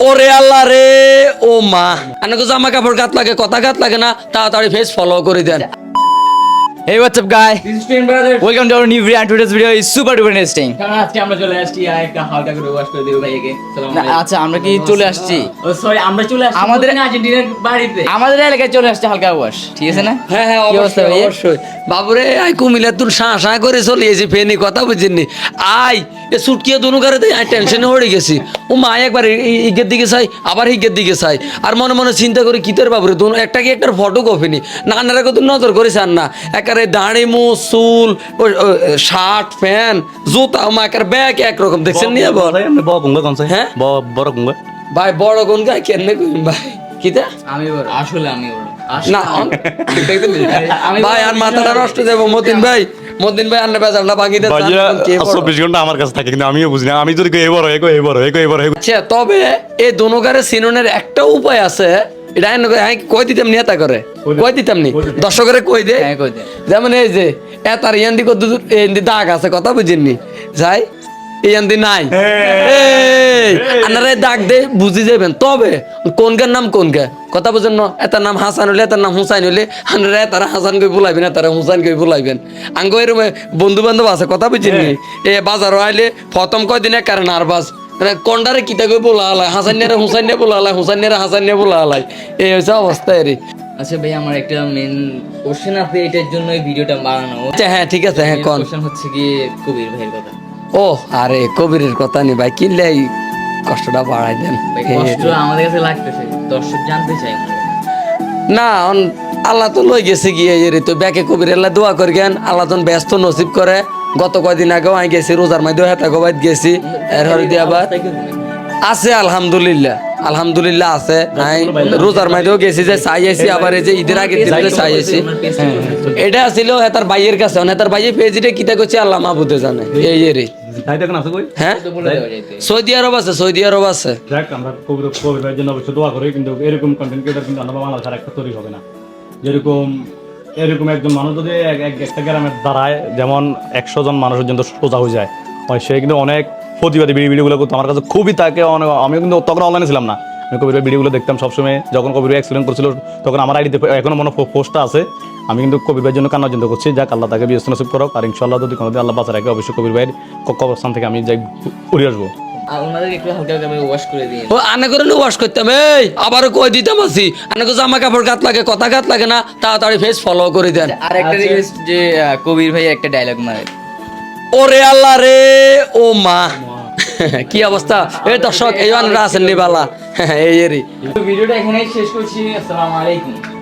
ওরে আল্লাহ রে ও মা। আনাকে জামা কাপড় গাত লাগে কথা গাত লাগে না তাড়াতাড়ি ফেস ফলো করে দেন। Hey, what's up, guy? This is Twin Brothers. Welcome to our new video, and today's video is super duper interesting. কারণ আজকে আমরা চলে আসছি আর একটা হালকা করে ওয়াশ করে দেবো ভাইকে সালাম না, আচ্ছা আমরা কি চলে আসছি? ও সরি আমরা চলে আসছি আমাদের- আমাদের আর্জেন্টিনার বাড়িতে। আমাদের এলাকায় চলে আসছে হালকা ওয়াশ ঠিক আছে না? হ্যাঁ হ্যাঁ অবশ্যই? অবশ্যই। বাবুরে আই কুমিল্লা তুই শাঁ শাঁ করে চলে এসেছি ফেনি কথা বুঝিনি। আই এ সুটকিয়ে দুনু দেয় আমি টেনশনে হয়ে গেছি। ও মা একবার ইগের দিকে চাই আবার হিগের দিকে চাই। আর মনে মনে চিন্তা করি কিতের বাবুরে দুনো একটা কি একটা ফটো কপিনি নানারা কত নজর না। একারে দাঁড়ি মু চুল শার্ট প্যান্ট জুতা মা একার ব্যাগ একরকম। দেখছেন নিয়ে বড় হ্যাঁ? বড় কুঙ্গা ভাই বড় কেন কইম ভাই? কিতা? আমি বড়। আসলে আমি বড়। না। ভাই আর মাথাটা নষ্ট দেবো মতিন ভাই। মতিন ভাই আন্না বেজালটা ভাঙি দেন চব্বিশ ঘণ্টা আমার কাছে থাকে কিন্তু আমিও বুঝি না। আমি যদি কই এবার এগো এবার এগো এবার আচ্ছা তবে এই দোনোকারে সিনোনের একটা উপায় আছে। এটা কই দিতাম নি এটা করে? কই দিতাম? নি? দর্শকের কই দে? হ্যাঁ, কই দে। যেমন এই যে এতার ইয়ান্দি কত দাগ আছে কথা বুঝিনি যাই ইয়ান্দি নাই। এই দাগ দে বুঝি যাবেন তবে কোনগার নাম কোন কথা বুঝেন না এটার নাম হাসান হইলে এটার নাম হুসাইন হইলে আপনারা এতারা হাসান কই বলাইবেন এতারা হুসাইন কই বলাইবেন। আঙ্গ এরম বন্ধু বান্ধব আছে কথা বুঝিনি এ বাজার আইলে প্রথম কয়দিন একারে নার্ভাস? মানে কোনটারে কিতা কই বলা হালাই হাসান নিয়ে হুসাইন নিয়ে বলা হালাই হুসাইন নিয়ে হাসান নিয়ে বলা হালাই এই হচ্ছে অবস্থা এরই। আচ্ছা ভাই আমার একটা মেন কোশ্চেন আছে এটার জন্য এই ভিডিওটা বানানো। আচ্ছা হ্যাঁ ঠিক আছে হ্যাঁ কন? কোশ্চেন হচ্ছে কি কবির ভাইয়ের কথা। ও আরে কবিরের কথা নি ভাই কিনলে এই কষ্টটা বাড়াই দেন। কষ্ট আমাদের কাছে লাগতেছে দর্শক জানতে চাই না। আল্লাহ তো লই গেছে গিয়ে এর তো ব্যাকে কবির আল্লাহ দোয়া করি গেন আল্লাহ তো ব্যস্ত নসিব করে। গত কয়দিন আগেও আমি গেছি রোজার মাঝে হেতা গোবাইত গেছি এর হরে দিয়ে আবার আছে আলহামদুলিল্লাহ আলহামদুলিল্লাহ আছে আমি রোজার মাঝেও গেছি যে চাই আইছি আবার এই যে ঈদের আগে দিনে চাই আইছি। বলুন। এটা ছিল হেতার ভাইয়ের কাছে হেতার ভাইয়ের পেজিটা কিতা করছে আল্লাহ মাহবুদে জানে এই এরই। হ্যাঁ? সৌদি আরব আছে সৌদি আরব আছে। দেখ আমরা কবির কবির ভাইয়ের জন্য অবশ্যই দোয়া করি কিন্তু এরকম কন্টেন্ট ক্রিয়েটার কিন্তু আমরা বাংলাদেশ আর একটা তৈরি হবে না। যেরকম এরকম একজন মানুষ যদি এক- এক- একটা গ্রামের দাঁড়ায় যেমন একশো জন মানুষের জন্য সোজা হয়ে যায় হয় সে কিন্তু অনেক প্রতিবাদী ভিডিও ভিডিওগুলো করতো। আমার কাছে খুবই তাকে অনেক আমিও কিন্তু তখন অনলাইনে ছিলাম না। আমি কবির ভাই ভিডিওগুলো দেখতাম সবসময় যখন কবির অ্যাক্সিডেন্ট করছিল তখন আমার আইডিতে এখনও মনে পোস্টটা আছে। আমি কিন্তু কবির ভাইয়ের জন্য কান্না চিন্তা করছি। যাক আল্লাহ তাকে বিয়স্ত নসিব করক। আর ইনশাল্লাহ যদি কোনোদিন আল্লাহ বাঁচা রাখে অবশ্যই কবির ভাইয়ের ক- কবরস্থান থেকে আমি যাই উড়ে আসব। আর ওনাদেরকে একটু হালকা হালকা ওয়াশ করে দিন ও আনে করে ওয়াশ করতাম এই আবার কই দিতাম আছি আনাকে জামা কাপড় গাত লাগে কথা গাত লাগে না। তাড়াতাড়ি ফেস ফলো করে দেন। আর একটা রিকোয়েস্ট যে কবির ভাই একটা ডায়লগ মারে। ওরে আল্লাহ রে ও মা। কি অবস্থা? এই দর্শক এই আছেন নিবালা এই এরই। ভিডিওটা এখানেই শেষ করছি। আসসালামু আলাইকুম।